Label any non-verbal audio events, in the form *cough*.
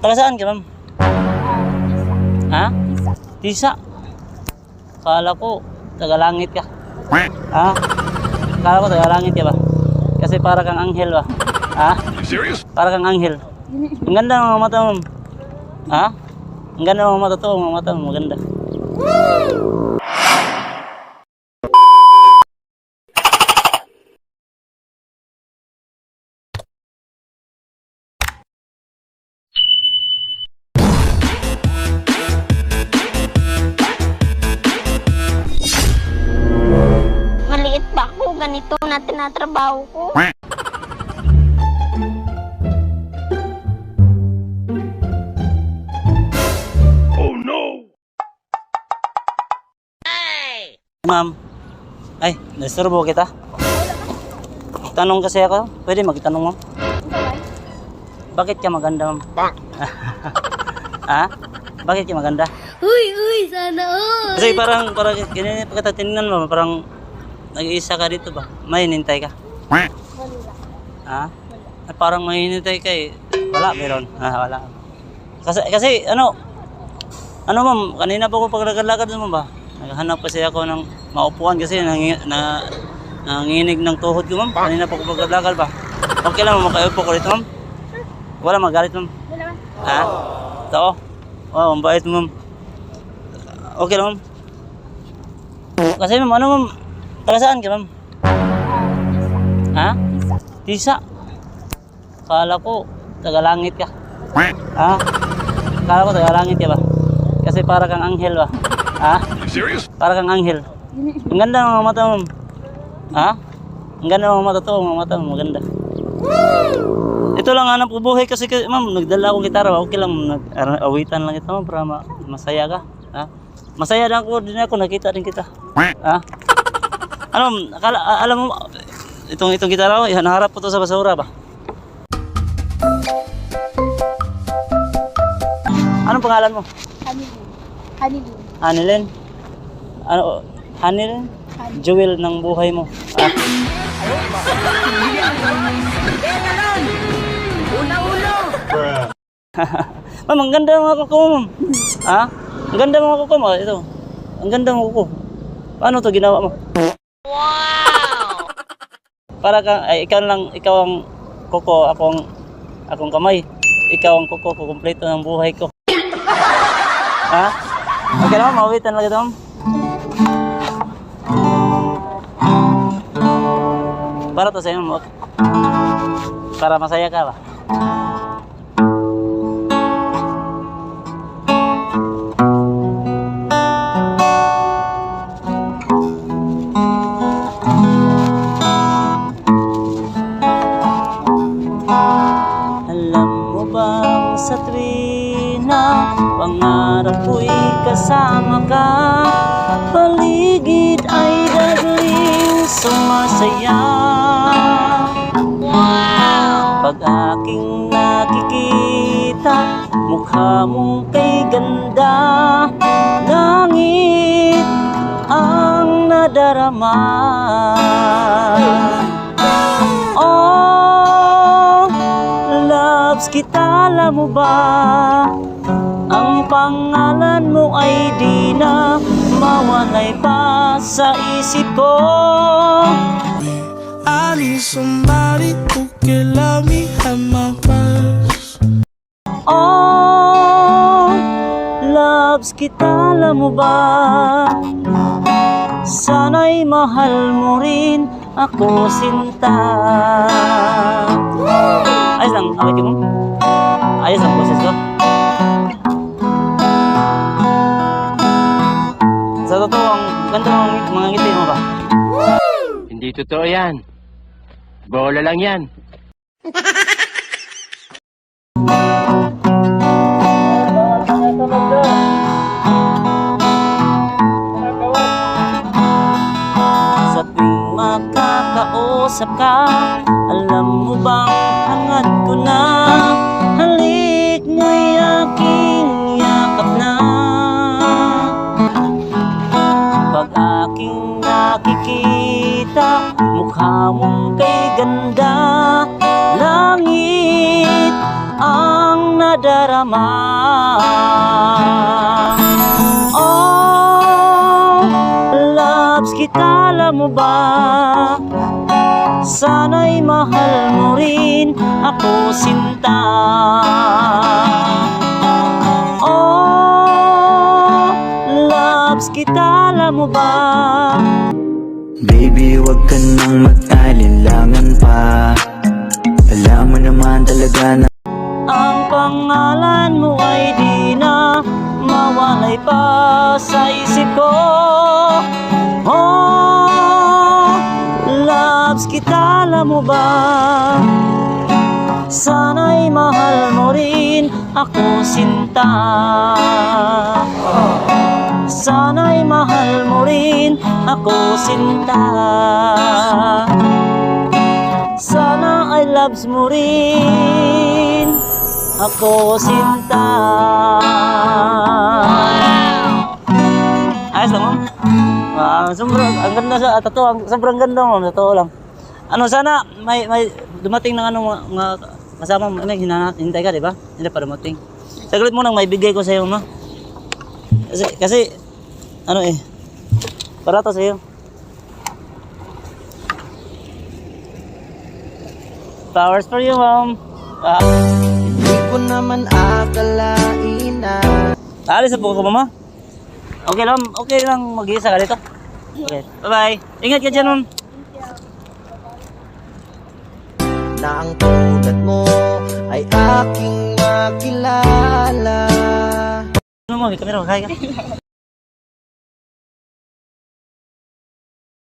Taga saan ka, ma'am? Ha? Tisa. Kala ko, taga langit ka. Ha? Kala ko, taga langit ka ba? Kasi para kang anghel ba? Ha? Serious? Para kang anghel. Ang ganda ng mga mata mo. Ha? Ang ganda ng mga mata to, mga mata maganda. Maliit ganito na tinatrabaho ko. Oh no! Ma'am. Ay, nasturbo kita. Tanong kasi ako. Pwede magtanong, ma'am? Bakit ka maganda, ma'am? ha? *laughs* Bakit ka maganda? Uy, uy, sana all. Kasi parang, parang, ganyan pagkatatingnan mo, parang nag-iisa ka dito ba? May hinintay ka? Ha? Ah, Parang may hinintay ka eh. Wala, meron. Ah, wala. Kasi, kasi, ano, ano ma'am, kanina pa ako paglakad-lakad mo ba? Naghanap kasi ako ng maupuan kasi nang, na, nanginig ng tuhod ko ma'am. Kanina pa ako paglakad ba? Okay lang, makaupo ko dito ma'am. Wala magalit ma'am. Ha? Ito. Oh, ang bait ma'am. Okay lang ma'am. Kasi ma'am, ano ma'am? Taga saan ka ma'am? Ha? Tisa. Kala ko, taga langit ka. Ha? Kala ko taga langit ka ba? Kasi para kang anghel ba? Ha? Serious? Para kang anghel. Ang ganda ng mga mata mo. Ha? Ang ganda ng mga mata to, mga mata maganda. Ito lang hanap ko buhay kasi, kasi ma'am, nagdala akong gitara, okay lang, nag-awitan lang kita ma'am para ma- masaya ka. Ha? Masaya na ako, din ako, nakita din kita. Ha? Ano, ma'am, akala, alam mo, itong itong gitara ko, naharap ko to sa basura ba? Anong pangalan mo? Hanilin. Hanilin. Hanilin? Ano? Hanilin? Jewel ng buhay mo. Ah. *laughs* Ma'am, ang ganda ng mga kuko mo, ma'am. Ha? Ang ganda ng mga kuko mo. Ito. Ang ganda ng mga kuko. Paano to ginawa mo? Para kang, ay, ikaw lang, ikaw ang kuko, ako ang, akong kamay. Ikaw ang kuko, kukumpleto ng buhay ko. *laughs* ha? Okay naman, mawitan lang ito, ma'am. Para to sa'yo, ma'am. Para masaya ka ba? Bang sa tuwina Pangarap ko'y kasama ka. Paligid ay dagling sumasaya Pag aking nakikita Mukha mong kay ganda. Langit ang nadarama loves kita, alam mo ba? Ang pangalan mo ay di na mawalay pa sa isip ko I need somebody who can love me at my worst. Oh, loves kita, alam mo ba? Sana'y mahal mo rin ako, sinta Ayos lang, awit mo? Ayos ang boses ko? Sa totoo, ang ganda ng mga ngiti mo ba? Hindi totoo yan. Bola lang yan. Sa tuwing makakausap ka ganda Langit ang nadarama Oh, loves kita, alam mo ba? Sana'y mahal mo rin ako sinta Oh, loves kita, alam mo ba? Baby, wag ka nang mag-alinlangan pa. Alam mo naman talaga na Ang pangalan mo ay di na mawalay pa sa isip ko. Oh, loves kita, alam mo ba? Sana'y mahal mo rin ako sinta Sana'y mahal mo rin ako sinta Sana ay loves mo rin Ako sinta Ayos lang ma'am Ah, sobrang ang ganda sa totoo, ang sobrang ganda ma'am, totoo lang. Ano sana may may dumating ng ano mga, mga kasama mo, may hinanat, hintay ka, di ba? Hindi pa dumating. Saglit mo nang may bigay ko sa iyo, no? Kasi kasi ano eh para to sa iyo. Flowers for you, ma'am. Ah, Hindi ko naman akalain na alis na po ko, mama. Okay lang, okay lang mag-iisa ka dito. Okay. Bye-bye. Ingat ka dyan, ma'am. Na ang tulad mo ay aking makilala Ano mo, may kamera, kaya ka.